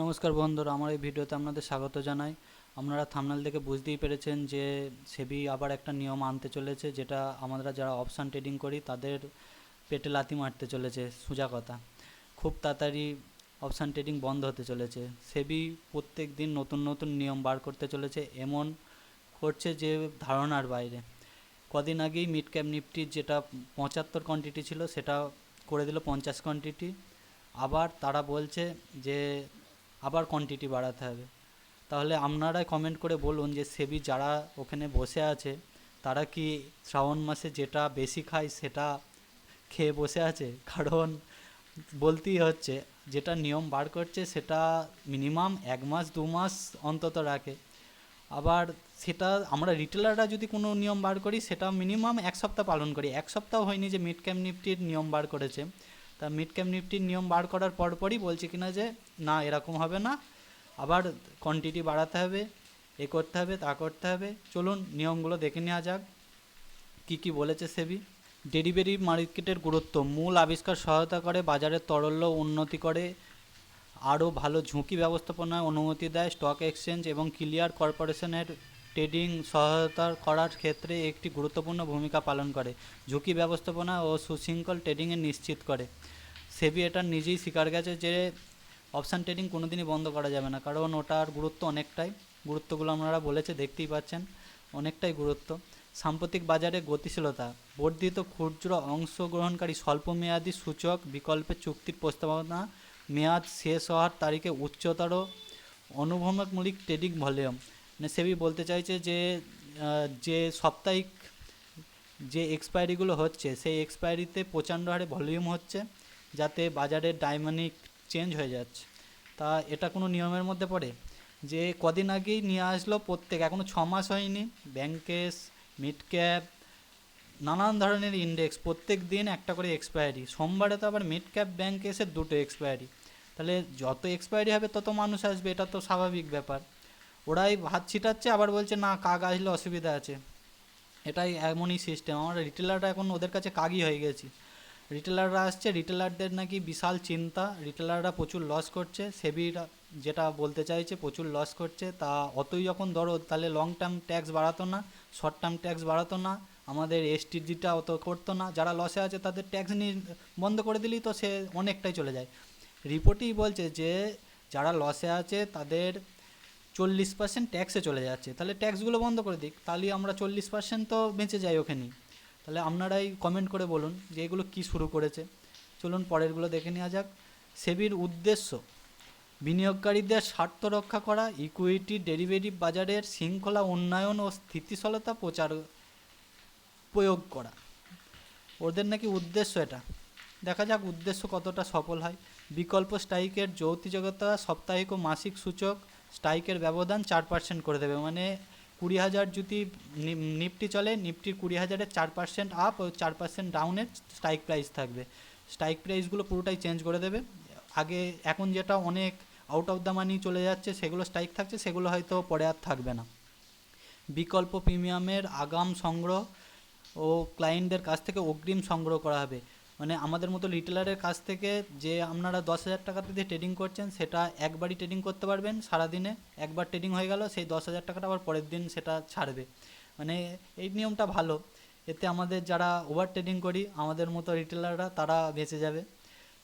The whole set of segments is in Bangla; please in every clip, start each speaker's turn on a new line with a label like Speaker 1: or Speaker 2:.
Speaker 1: নমস্কার বন্ধুরা, আমার এই ভিডিওতে আপনাদের স্বাগত জানাই। আপনারা থামনাল দেখে বুঝতেই পেরেছেন যে সেবি আবার একটা নিয়ম আনতে চলেছে, যেটা আমরা যারা অপশান ট্রেডিং করি তাদের পেটে লাথি মারতে চলেছে, সোজা কথা। খুব তাড়াতাড়ি অপশান ট্রেডিং বন্ধ হতে চলেছে। সেবি প্রত্যেক দিন নতুন নতুন নিয়ম বার করতে চলেছে, এমন করছে যে ধারণার বাইরে। কদিন আগেই মিড ক্যাপ নিফটির যেটা পঁচাত্তর কোয়ান্টিটি ছিল, সেটা করে দিল পঞ্চাশ কোয়ান্টিটি আবার তারা বলছে যে আবার কোয়ান্টিটি বাড়াতে হবে। তাহলে আপনারাই কমেন্ট করে বলুন যে সেবি যারা ওখানে বসে আছে, তারা কি শ্রাবণ মাসে যেটা বেশি খায় সেটা খেয়ে বসে আছে? কারণ বলতেই হচ্ছে, যেটা নিয়ম বার করছে সেটা মিনিমাম এক মাস, দু মাস অন্তত রাখে। আবার সেটা আমরা রিটেলাররা যদি কোনো নিয়ম বার করি, সেটা মিনিমাম এক সপ্তাহ পালন করি। এক সপ্তাহ হয়নি যে মিড ক্যাম্প নিফটির নিয়ম বার করেছে। তা মিড ক্যাম্প নিফটির নিয়ম বার করার পরপরই বলছে কিনা যে, না, এরকম হবে না। আবার কোয়ান্টিটি বাড়াতে হবে, এ করতে হবে, তা করতে হবে। চলুন, নিয়মগুলো দেখে নেওয়া যাক। কী কী বলেছে সেবি? ডেরিভেরি মার্কেটের গুরুত্ব, মূল আবিষ্কার সহায়তা করে বাজারের তরল্য উন্নতি করে, আরও ভালো ঝুঁকি ব্যবস্থাপনায় অনুমতি দেয়, স্টক এক্সচেঞ্জ এবং ক্লিয়ার কর্পোরেশনের ট্রেডিং সহায়তা করার ক্ষেত্রে একটি গুরুত্বপূর্ণ ভূমিকা পালন করে, ঝুঁকি ব্যবস্থাপনা ও সুশৃঙ্খল ট্রেডিংয়ে নিশ্চিত করে। সেবি এটা নিজেই স্বীকার গেছে যে অপশান ট্রেডিং কোনোদিনই বন্ধ করা যাবে না, কারণ ওটার গুরুত্ব অনেকটাই। গুরুত্বগুলো আপনারা বলেছে, দেখতেই পাচ্ছেন, অনেকটাই গুরুত্ব। সাম্প্রতিক বাজারে গতিশীলতা, বর্ধিত ক্ষুদ্র অংশগ্রহণকারী স্বল্পমেয়াদী সূচক বিকল্পের চুক্তির প্রস্তাবনা, মেয়াদ শেষ হওয়ার তারিখে উচ্চতর অনুভবমূলক ট্রেডিং ভলিউম। মানে সেবি বলতে চাইছে যে যে সাপ্তাহিক যে এক্সপায়ারিগুলো হচ্ছে, সেই এক্সপায়ারিতে প্রচণ্ড হারে ভলিউম হচ্ছে, যাতে বাজারের ডাইনামিক চেঞ্জ হয়ে যাচ্ছে। তা এটা কোনো নিয়মের মধ্যে পড়ে? যে কদিন আগেই নিয়ে আসলো প্রত্যেক এখনও ছ মাস হয়নি, ব্যাংকেস মিড ক্যাপ নানান ধরনের ইন্ডেক্স প্রত্যেক দিন একটা করে এক্সপায়ারি সোমবারে তো আবার মিড ক্যাপ ব্যাংক এসে দুটো এক্সপায়ারি তাহলে যত এক্সপায়ারি হবে তত মানুষ আসবে, এটা তো স্বাভাবিক ব্যাপার। ওরাই ভাত ছিটাচ্ছে, আবার বলছে, না, কাক আসলে অসুবিধা আছে। এটাই এমনই সিস্টেম আমরা রিটেলাররা এখন ওদের কাছে কাগই হয়ে গেছি। রিটেলাররা আসছে রিটেলারদের নাকি বিশাল চিন্তা। রিটেলাররা প্রচুর লস করছে। সেবিরা যেটা বলতে চাইছে, প্রচুর লস করছে। তা অতই যখন দরদ তাহলে লং টার্ম ট্যাক্স বাড়াতো না শর্ট টার্ম ট্যাক্স বাড়াতো না, আমাদের এসটিজিটা অত করতো না। যারা লসে আছে, তাদের ট্যাক্স নিয়ে বন্ধ করে দিলেই তো সে অনেকটাই চলে যায়। রিপোর্টেই বলছে যে, যারা লসে আছে, তাদের চল্লিশ পার্সেন্ট ট্যাক্সে চলে যাচ্ছে। তাহলে ট্যাক্সগুলো বন্ধ করে দিক। তাহলে আমরা চল্লিশ পার্সেন্ট তো বেঁচে যাই ওখানেই। তাহলে আপনারাই কমেন্ট করে বলুন যে এগুলো কী শুরু করেছে। চলুন পরেরগুলো দেখে নেওয়া যাক। সেবির উদ্দেশ্য, বিনিয়োগকারীদের স্বার্থ রক্ষা করা ইকুইটি ডেরিভেটিভ বাজারের শৃঙ্খলা উন্নয়ন ও স্থিতিশীলতা প্রচার, প্রয়োগ করা। ওদের নাকি উদ্দেশ্য এটা। দেখা যাক উদ্দেশ্য কতটা সফল হয়। বিকল্প স্ট্রাইকের যৌতিকতা সাপ্তাহিক ও মাসিক সূচক স্ট্রাইকের ব্যবধান চার পার্সেন্ট করে দেবে। মানে কুড়ি হাজার যদি নিফটি চলে, নিফটির কুড়ি হাজারের চার পার্সেন্ট আপ ও চার পার্সেন্ট ডাউনের স্ট্রাইক প্রাইস থাকবে। স্ট্রাইক প্রাইসগুলো পুরোটাই চেঞ্জ করে দেবে। আগে এখন যেটা অনেক আউট অফ দ্য মানি চলে যাচ্ছে, সেগুলো স্ট্রাইক থাকছে, সেগুলো হয়তো পরে আর থাকবে না। বিকল্প প্রিমিয়ামের আগাম সংগ্রহ ও ক্লায়েন্টদের কাছ থেকে অগ্রিম সংগ্রহ করা হবে। মানে আমাদের মতো রিটেলারের কাছ থেকে যে আপনারা দশ হাজার টাকা দিয়ে ট্রেডিং করছেন, সেটা একবারই ট্রেডিং করতে পারবেন সারাদিনে। একবার ট্রেডিং হয়ে গেল, সেই দশ হাজার টাকাটা আবার পরের দিন সেটা ছাড়বে। মানে এই নিয়মটা ভালো। এতে আমাদের যারা ওভার ট্রেডিং করি, আমাদের মতো রিটেলাররা তারা বেঁচে যাবে।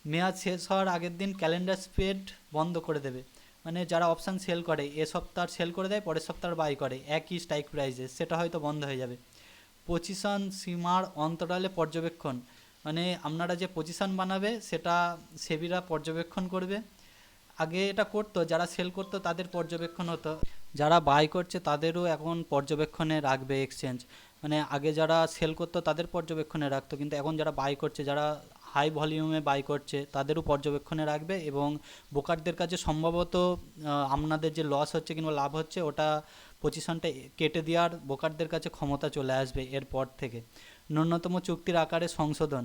Speaker 1: মেয়াদ শেষ হওয়ার আগের দিন ক্যালেন্ডার স্পেড বন্ধ করে দেবে। মানে যারা অপশান সেল করে, এ সপ্তাহ সেল করে দেয়, পরের সপ্তাহ বাই করে। একই স্ট্রাইক প্রাইসে সেটা হয়তো বন্ধ হয়ে যাবে। পজিশন সীমার অন্তরালে পর্যবেক্ষণ। মানে আপনারা যে পজিশান বানাবে, সেটা সেবিরা পর্যবেক্ষণ করবে। আগে এটা করতো, যারা সেল করতো তাদের পর্যবেক্ষণ হতো। যারা বাই করছে তাদেরও এখন পর্যবেক্ষণে রাখবে এক্সচেঞ্জ মানে আগে যারা সেল করতো তাদের পর্যবেক্ষণে রাখতো, কিন্তু এখন যারা বাই করছে, যারা হাই ভলিউমে বাই করছে, তাদেরও পর্যবেক্ষণে রাখবে এবং ব্রোকারদের কাছে সম্ভবত আপনাদের যে লস হচ্ছে কিংবা লাভ হচ্ছে, ওটা পজিশনটা কেটে দেওয়ার ব্রোকারদের কাছে ক্ষমতা চলে আসবে এরপর থেকে। ন্যূনতম চুক্তির আকারে সংশোধন।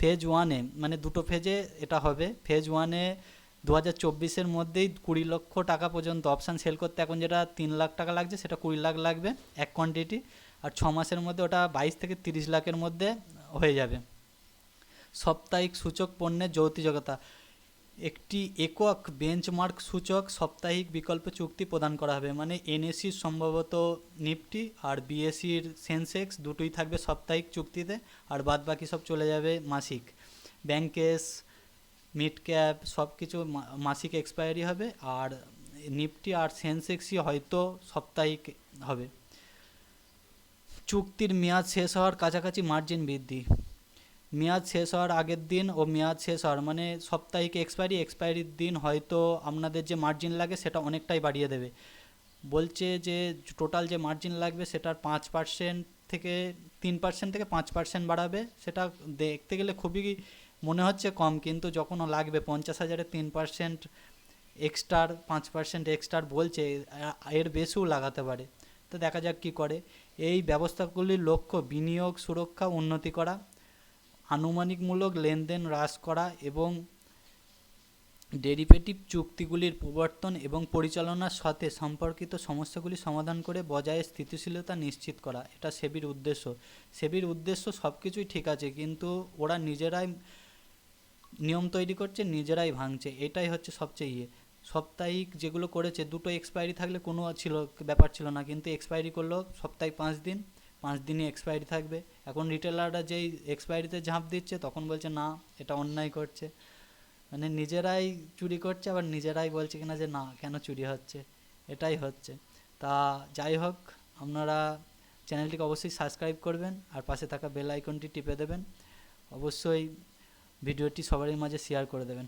Speaker 1: ফেজ ওয়ানে মানে দুটো ফেজে এটা হবে। ফেজ ওয়ানে দু হাজার চব্বিশের মধ্যেই কুড়ি লক্ষ টাকা পর্যন্ত অপশান সেল করতে এখন যেটা তিন লাখ টাকা লাগছে, সেটা কুড়ি লাখ লাগবে এক কোয়ান্টিটি আর ছ মাসের মধ্যে ওটা বাইশ থেকে তিরিশ লাখের মধ্যে হয়ে যাবে। সাপ্তাহিক সূচক পণ্যের যৌতিকতা একটি একক বেঞ্চমার্ক সূচক সাপ্তাহিক বিকল্প চুক্তি প্রদান করা হবে মানে এনএসির সম্ভবত নিফটি আর বিএসসির সেন্সেক্স দুটোই থাকবে সাপ্তাহিক চুক্তিতে আর বাদ বাকি সব চলে যাবে মাসিক। ব্যাংকেস মিড ক্যাপ সব কিছু মাসিক এক্সপায়ারি হবে আর নিফটি আর সেন্সেক্সই হয়তো সাপ্তাহিক হবে। চুক্তির মেয়াদ শেষ হওয়ার কাছাকাছি মার্জিন বৃদ্ধি। মেয়াদ শেষ হওয়ার আগের দিন ও মেয়াদ শেষ হওয়ার মানে সাপ্তাহিক এক্সপায়ারি এক্সপায়ারির দিন হয়তো আপনাদের যে মার্জিন লাগে সেটা অনেকটাই বাড়িয়ে দেবে। বলছে যে টোটাল যে মার্জিন লাগবে সেটার পাঁচ পার্সেন্ট থেকে তিন পার্সেন্ট থেকে পাঁচ পার্সেন্ট বাড়াবে, সেটা দেখতে গেলে খুবই মনে হচ্ছে কম, কিন্তু যখন লাগবে পঞ্চাশ হাজারে তিন পার্সেন্ট এক্সট্রার পাঁচ পার্সেন্ট এক্সট্রার বলছে এর বেশিও লাগাতে পারে। তো দেখা যাক কী করে। এই ব্যবস্থাগুলির লক্ষ্য বিনিয়োগ, সুরক্ষা, উন্নতি করা। আনুমানিকমূলক লেনদেন হ্রাস করা এবং ডেরিভেটিভ চুক্তিগুলির প্রবর্তন এবং পরিচালনার সাথে সম্পর্কিত সমস্যাগুলি সমাধান করে বজায় স্থিতিশীলতা নিশ্চিত করা। এটা সেবির উদ্দেশ্য। সেবির উদ্দেশ্য সব কিছুই ঠিক আছে, কিন্তু ওরা নিজেরাই নিয়ম তৈরি করছে, নিজেরাই ভাঙছে। এটাই হচ্ছে সবচেয়ে ইয়ে। সাপ্তাহিক যেগুলো করেছে, দুটো এক্সপায়ারি থাকলে কোনো ছিল, ব্যাপার ছিল না, কিন্তু এক্সপায়ারি করল সপ্তাহে পাঁচ দিন। পাঁচ দিনই এক্সপায়ারি থাকবে। এখন রিটেলাররা যেই এক্সপায়ারিতে ঝাঁপ দিচ্ছে, তখন বলছে, না, এটা অন্যায় করছে। মানে নিজেরাই চুরি করছে, আবার নিজেরাই বলছে কিনা যে, না, কেন চুরি হচ্ছে? এটাই হচ্ছে। তা যাই হোক, আপনারা চ্যানেলটিকে অবশ্যই সাবস্ক্রাইব করবেন, আর পাশে থাকা বেল আইকনটি টিপে দেবেন। অবশ্যই ভিডিওটি সবারই মাঝে শেয়ার করে দেবেন।